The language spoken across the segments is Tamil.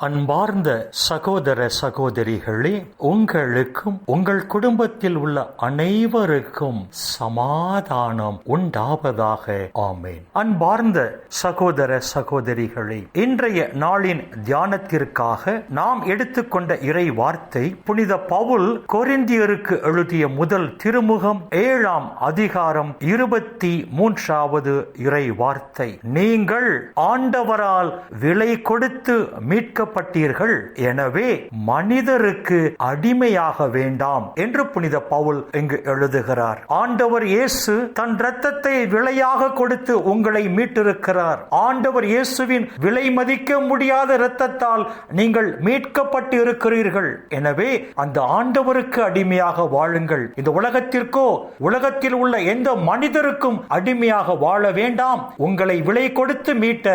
அன்பார்ந்த சகோதர சகோதரிகளே உங்களுக்கும் உங்கள் குடும்பத்தில் உள்ள அனைவருக்கும் சமாதானம் உண்டாவதாக. ஆமேன். அன்பார்ந்த சகோதர சகோதரிகளே இன்றைய நாளின் தியானத்திற்காக நாம் எடுத்துக்கொண்ட இறை வார்த்தை புனித பவுல் கொரிந்தியருக்கு எழுதிய முதல் திருமுகம் ஏழாம் அதிகாரம் இருபத்தி மூன்றாவது இறை வார்த்தை நீங்கள் ஆண்டவரால் விலை கொடுத்து மீட்க மீட்கப்பட்டீர்கள் எனவே மனிதருக்கு அடிமையாக வேண்டாம் என்று புனித பவுல் இங்கு எழுதுகிறார். ஆண்டவர் இயேசு தன் இரத்தத்தை விலையாக கொடுத்து உங்களை மீட்டிருக்கிறார். ஆண்டவர் இயேசுவின் விலை மதிக்க முடியாத இரத்தத்தால் நீங்கள் மீட்கப்பட்டு இருக்கிறீர்கள் எனவே அந்த ஆண்டவருக்கு அடிமையாக வாழுங்கள். இந்த உலகத்திற்கோ உலகத்தில் உள்ள எந்த மனிதருக்கும் அடிமையாக வாழ வேண்டாம். உங்களை விலை கொடுத்து மீட்ட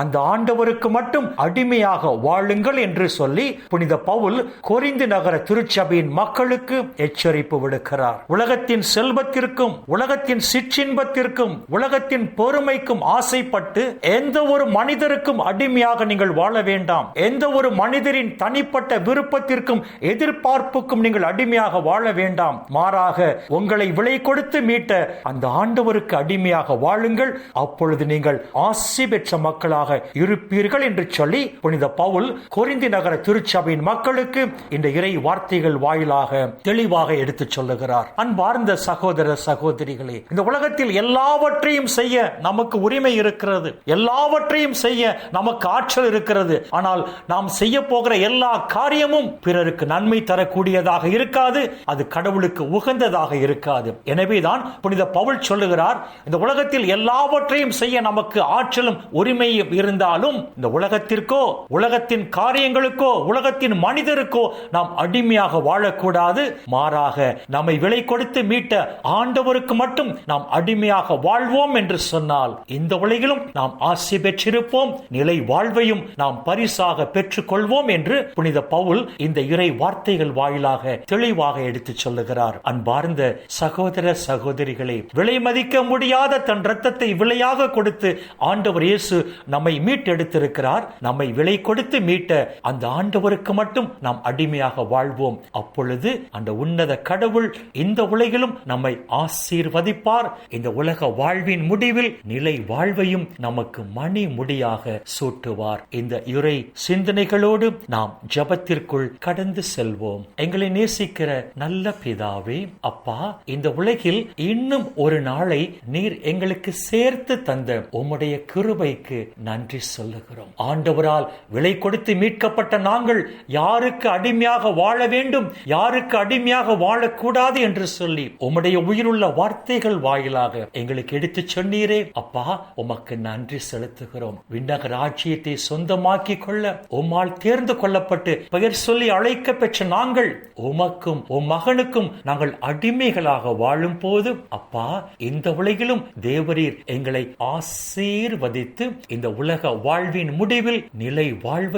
அந்த ஆண்டவருக்கு மட்டும் அடிமையாக வாழுங்கள் என்று சொல்லி புனித பவுல் கொரிந்து நகர திருச்சபையின் மக்களுக்கு எச்சரிப்பு விடுக்கிறார். உலகத்தின் செல்வத்திற்கும் உலகத்தின் சிற்றின்பத்திற்கும் உலகத்தின் பொறுமைக்கும் ஆசைப்பட்டு எந்த ஒரு மனிதருக்கும் அடிமையாக நீங்கள் வாழ வேண்டாம். எந்த ஒரு மனிதரின் தனிப்பட்ட விருப்பத்திற்கும் எதிர்பார்ப்புக்கும் நீங்கள் அடிமையாக வாழ வேண்டாம். மாறாக உங்களை விலை கொடுத்து மீட்ட அந்த ஆண்டவருக்கு அடிமையாக வாழுங்கள். அப்பொழுது நீங்கள் ஆசி பெற்ற மக்களாக இருப்பீர்கள் என்று சொல்லி புனித பவுல் கொரிந்தி நகர திருச்சபையின் மக்களுக்கு இந்த இறை வார்த்தைகள் வாயிலாக தெளிவாக எடுத்து சொல்லுகிறார். அன்பார்ந்த சகோதர சகோதரிகளே இந்த உலகத்தில் எல்லாவற்றையும் செய்ய நமக்கு உரிமை இருக்கிறது. எல்லாவற்றையும் செய்ய நமக்கு ஆற்றல் இருக்கிறது. ஆனால் நாம் செய்ய போகிற எல்லா காரியமும் பிறருக்கு நன்மை தரக்கூடியதாக இருக்காது அது கடவுளுக்கு உகந்ததாக இருக்காது. எனவேதான் புனித பவுல் சொல்லுகிறார் இந்த உலகத்தில் எல்லாவற்றையும் செய்ய நமக்கு ஆற்றலும் உரிமையும் இருந்தாலும் இந்த உலகத்திற்கோ உலகத்தின் காரியங்களுக்கோ உலகத்தின் மனிதருக்கோ நாம் அடிமையாக வாழக்கூடாது. மாறாக நம்மை விலை கொடுத்து மீட்ட ஆண்டவருக்கு மட்டும் நாம் அடிமையாக வாழ்வோம் என்று சொன்னால் இந்த உலகிலும் நாம் ஆசி பெற்றிருப்போம். நிலை வாழ்வையும் நாம் பரிசாக பெற்றுக் கொள்வோம் என்று புனித பவுல் இந்த இறை வார்த்தைகள் வாயிலாக தெளிவாக எடுத்துச் சொல்லுகிறார். அன்பார்ந்த சகோதர சகோதரிகளே விலை மதிக்க முடியாத தன் ரத்தத்தை விலையாக கொடுத்து ஆண்டவர் இயேசு நம்மை மீட்டெடுத்திருக்கிறார். நம்மை விலை கொடுத்து மீட்ட அந்த ஆண்டவருக்கு மட்டும் நாம் அடிமையாக வாழ்வோம். அப்பொழுது அந்த உன்னத கடவுள் இந்த உலகிலும் நம்மை ஆசீர்வதிப்பார். இந்த உலக வாழ்வின் முடிவில் நிலை வாழ்வையும் நமக்கு மணி முடியாக சூட்டுவார். இந்த இறை சிந்தனைகளோடு நாம் ஜபத்திற்குள் கடந்து செல்வோம். எங்களை நேசிக்கிற நல்ல பிதாவே அப்பா இந்த உலகில் இன்னும் ஒரு நாளை நீர் எங்களுக்கு சேர்த்து தந்த உம்முடைய கிருபைக்கு நன்றி சொல்லுகிறோம். ஆண்டவரால் விலை கொடுத்து மீட்கப்பட்ட நாங்கள் யாருக்கு அடிமையாக வாழ வேண்டும் யாருக்கு அடிமையாக வாழக்கூடாது என்று சொல்லி உம்முடைய உயிருள்ள வார்த்தைகள் வாயிலாக எங்களுக்கு எடுத்து சொன்னீரே. அப்பா உமக்கு நன்றி செலுத்துகிறோம். விண்ணக ராஜ்யத்தை சொந்தமாக்கி கொள்ள உம்மால் தேர்ந்து கொள்ளப்பட்டு பெயர் சொல்லி அழைக்க பெற்ற நாங்கள் உமக்கும் உம் மகனுக்கும் நாங்கள் அடிமைகளாக வாழும் போது அப்பா இந்த உலகிலும் தேவரீர் எங்களை ஆசீர்வதித்து இந்த உலக வாழ்வின் முடிவில் நிலை வாழ்வு